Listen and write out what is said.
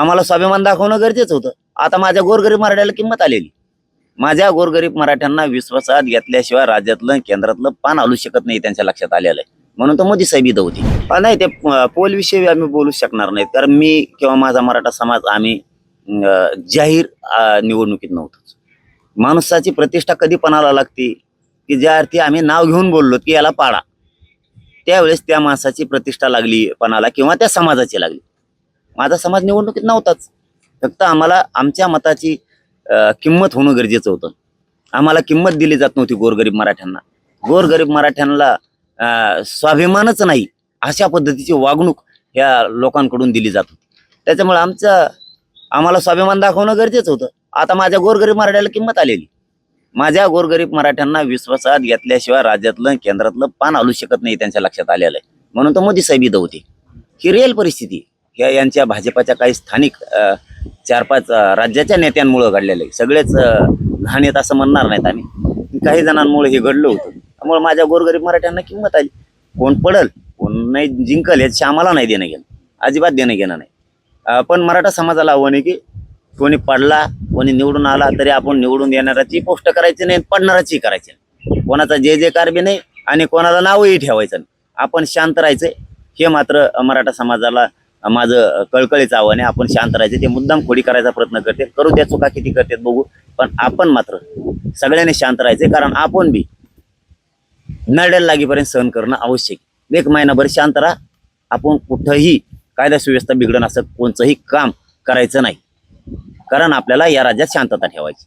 आम्हाला स्वाभिमान दाखवणं गरजेचं होतं. आता माझ्या गोरगरीब मराठ्याला किंमत आलेली. माझ्या गोरगरीब मराठ्यांना विश्वासात घेतल्याशिवाय राज्यातलं केंद्रातलं पान हलू शकत नाही त्यांच्या लक्षात आलेलं आहे. म्हणून तर मोदी साहेब इथं होती. नाही ते पोलविषयी आम्ही बोलू शकणार नाही कारण मी किंवा माझा मराठा समाज आम्ही जाहीर निवडणुकीत नव्हतोच. माणसाची प्रतिष्ठा कधी पणाला लागते? की ज्या अर्थी आम्ही नाव घेऊन बोललो की याला पाडा. त्यावेळेस त्या माणसाची प्रतिष्ठा लागली पणाला किंवा त्या समाजाची लागली. माझा समाज निवडणुकीत नव्हताच. फक्त आम्हाला आमच्या मताची किंमत होणं गरजेचं होतं. आम्हाला किंमत दिली जात नव्हती गोरगरीब मराठ्यांना. गोरगरीब मराठ्यांना स्वाभिमानच नाही अशा पद्धतीची वागणूक ह्या लोकांकडून दिली जात होती. त्याच्यामुळे आमचं आम्हाला स्वाभिमान दाखवणं गरजेचं होतं. आता माझ्या गोरगरीब मराठ्याला किंमत आलेली. माझ्या गोरगरीब मराठ्यांना विश्वासात घेतल्याशिवाय राज्यातलं केंद्रातलं पान आलू शकत नाही त्यांच्या लक्षात आलेलं आहे. म्हणून तर मोदी साहेब इथं होते. ही रिअल परिस्थिती आहे. ह्या यांच्या भाजपाच्या काही स्थानिक चार पाच राज्याच्या नेत्यांमुळं घडलेलं आहे. सगळेच घाण येत असं म्हणणार नाहीत आम्ही. काही जणांमुळे हे घडलं होतं. त्यामुळे माझ्या गोरगरीब मराठ्यांना किंमत आली. कोण पडल कोण नाही जिंकल याची आम्हाला नाही देणं घेणं. अजिबात देणं घेणं नाही. पण मराठा समाजाला आव्हान आहे की कोणी पडला कोणी निवडून आला तरी आपण निवडून येणाराची पोस्ट करायची नाही पडणाराची करायची नाही. कोणाचा जे जे बी नाही आणि कोणाला नावही ठेवायचं नाही. आपण शांत राहायचं हे मात्र मराठा समाजाला माझं कळकळीचं आव्हान आहे. आपण शांत राहायचं. ते मुद्दाम खोडी करायचा प्रयत्न करते. करू त्या चुका किती करतात बघू. पण आपण मात्र सगळ्यांनी शांत राहायचे. कारण आपण बी नरड्याला लागीपर्यंत सहन करणं आवश्यक एक महिनाभर शांत राहा. आपण कुठंही कायदा सुव्यवस्था बिघडण असं कोणचंही काम करायचं नाही. कारण आपल्याला या राज्यात शांतता ठेवायची.